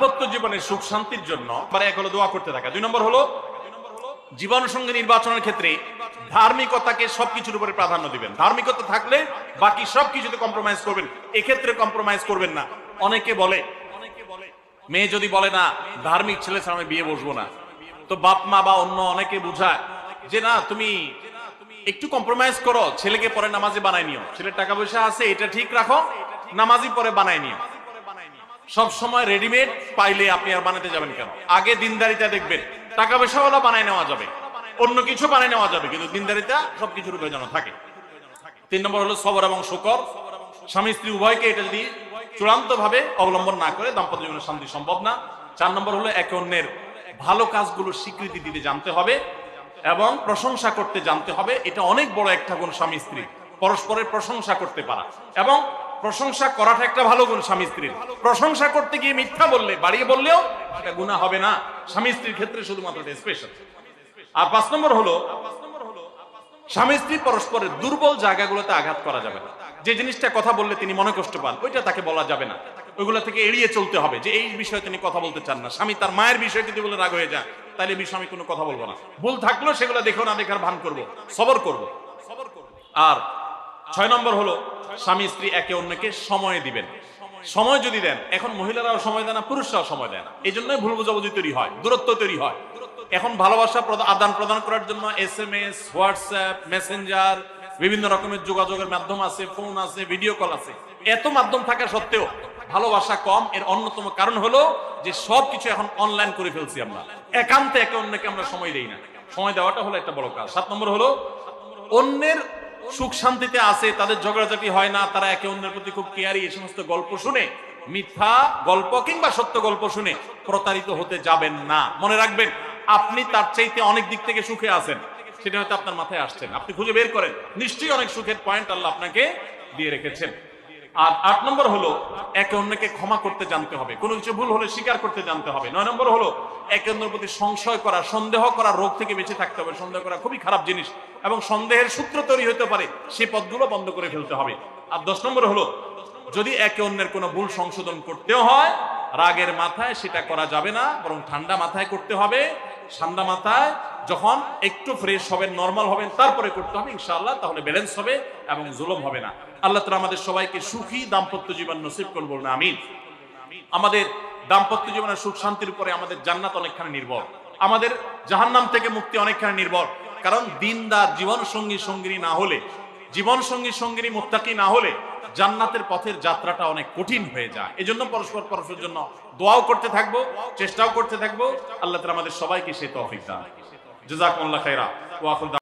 দাম্পত্য জীবনের সুখ শান্তির জন্য মানে এক হলো দোয়া করতে থাকা। দুই নম্বর হলো জীবন সঙ্গী নির্বাচনের ক্ষেত্রে ধার্মিকতাকে সবকিছুর উপরে প্রাধান্য দিবেন। ধার্মিকতা থাকলে বাকি সবকিছুতে কম্প্রোমাইজ করবেন। এক্ষেত্রে কম্প্রোমাইজ করবেন না। অনেকে বলে, মেয়ে যদি বলে না, ধার্মিক ছেলে আমি বিয়ে বসবো না। তো বাপ, মা বা অন্য অনেকে বুঝায় যে, না, তুমি একটু কম্প্রোমাইজ করো। ছেলেকে পরে নামাজি বানাই নিও। ছেলের টাকা পয়সা আছে, এটা ঠিক রাখো। নামাজি পরে বানাই নিও। সব সময় রেডিমেড পাইলে আপনি আর বানাতে যাবেন কেন? আগে দিনদারিতা দেখবেন, টাকা পয়সাওয়ালা বানাই নেওয়া যাবে, অন্য কিছু বানাই নেওয়া যাবে, কিন্তু দিনদারিতা সবকিছুর উপরে যেন থাকে। তিন নম্বর হলো সবর এবং শুকর। স্বামী স্ত্রী উভয়কে এটা যদি চূড়ান্ত ভাবে অবলম্বন না করে, দাম্পত্য জীবনে শান্তি সম্ভব না। চার নম্বর হলো একে অন্যের ভালো কাজগুলো স্বীকৃতি দিতে জানতে হবে এবং প্রশংসা করতে জানতে হবে। এটা অনেক বড় একটা গুণ স্বামী স্ত্রী, পরস্পরের প্রশংসা করতে পারা এবং প্রশংসা করাটা একটা ভালো গুণ স্বামী স্ত্রীর। প্রশংসা করতে গিয়ে মিথ্যা বললে, বাড়িয়ে বললেও এটা গুণা হবে না। স্বামী স্ত্রীর ক্ষেত্রে শুধুমাত্র স্পেশাল আর পাঁচ নম্বর হলো, স্বামী স্ত্রী পরস্পরের দুর্বল জায়গাগুলোতে আঘাত করা যাবে না। যে জিনিসটা কথা বললে তিনি মনে কষ্ট পান, ওইটা তাকে বলা যাবে না। ওইগুলো থেকে এড়িয়ে চলতে হবে যে এই বিষয়ে তিনি কথা বলতে চান না। স্বামী তার মায়ের বিষয়ে যদি বলে রাগ হয়ে যায়, তাহলে বিষয়ে আমি কোনো কথা বলব না। ভুল থাকলেও সেগুলো দেখেও না দেখার ভান করব, সবর করব। আর ছয় নম্বর হলো, স্বামী স্ত্রী একে অন্যকে সময় দিবেন। সময় যদি দেন, এখন মহিলারাও সময় দেয় না, পুরুষরাও সময় দেয় না। এই জন্যই ভুল বোঝাবুঝি তৈরি হয়, দূরত্ব তৈরি হয়। এখন ভালোবাসা আদান প্রদান করার জন্য S M S WhatsApp Messenger বিভিন্ন রকমের যোগাযোগের মাধ্যম আছে ফোন আছে ভিডিও কল আছে। এত মাধ্যম থাকা সত্ত্বেও ভালোবাসা কম। এর অন্যতম কারণ হলো যে সবকিছু এখন অনলাইন করে ফেলছি আমরা। একান্তে একে অন্যকে আমরা সময় দেই না। সময় দেওয়াটা হলো একটা বড় কাজ। সাত নম্বর হলো, অন্যের সুখ শান্তিতে আছে, তাদের ঝগড়াঝাটি হয় না, তারা একে অন্যের প্রতি খুব কেয়ারি এই সমস্ত গল্প শুনে, মিথ্যা গল্প কিংবা সত্য গল্প শুনে প্রতারিত হতে যাবেন না। মনে রাখবেন, আপনি তার চাইতে অনেক দিক থেকে সুখে আছেন, সেটা হয়তো আপনার মাথায় আসছেন আপনি খুঁজে বের করেন, নিশ্চয়ই অনেক সুখের পয়েন্ট আল্লাহ আপনাকে দিয়ে রেখেছেন। আর আট নম্বর হলো, একে অন্যকে ক্ষমা করতে জানতে হবে। কোনো কিছু ভুল হলে স্বীকার করতে জানতে হবে। নয় নম্বর হলো, একে অন্যের প্রতি সংশয় করা, সন্দেহ করা, রোগ থেকে বেঁচে থাকতে হবে। সন্দেহ করা খুবই খারাপ জিনিস এবং সন্দেহের সূত্র তৈরি হতে পারে সেই পথগুলো বন্ধ করে ফেলতে হবে। আর দশ নম্বর হলো, যদি একে অন্যের কোনো ভুল সংশোধন করতেও হয়, রাগের মাথায় সেটা করা যাবে না, বরং ঠান্ডা মাথায় করতে হবে। ঠান্ডা মাথায় যখন একটু ফ্রেশ হবেন নর্মাল হবেন, তারপরে করতে হবে ইনশাআল্লাহ, তাহলে ব্যালেন্স হবে এবং জুলম হবে না। আল্লাহ তালা আমাদের সবাইকে সুখী দাম্পত্য জীবন নসিব করুন বলুন, আমিন। আমাদের দাম্পত্য জীবনের সুখ শান্তির উপরে আমাদের জান্নাত অনেকখানি নির্ভর। আমাদের জাহান্নাম থেকে মুক্তি অনেকখানি নির্ভর। কারণ দিনদার জীবন সঙ্গী সঙ্গিনী না হলে জীবন সঙ্গী সঙ্গিনী, মুত্তাকি না হলে জান্নাতের পথের যাত্রাটা অনেক কঠিন হয়ে যায়। এজন্য পরস্পর পরস্পরের জন্য দোয়াও করতে থাকব, চেষ্টাও করতে থাকব। আল্লাহ তালা আমাদের সবাইকে সে তৌফিক দান। জাযাকুমুল্লাহ খাইরা ওয়াকুল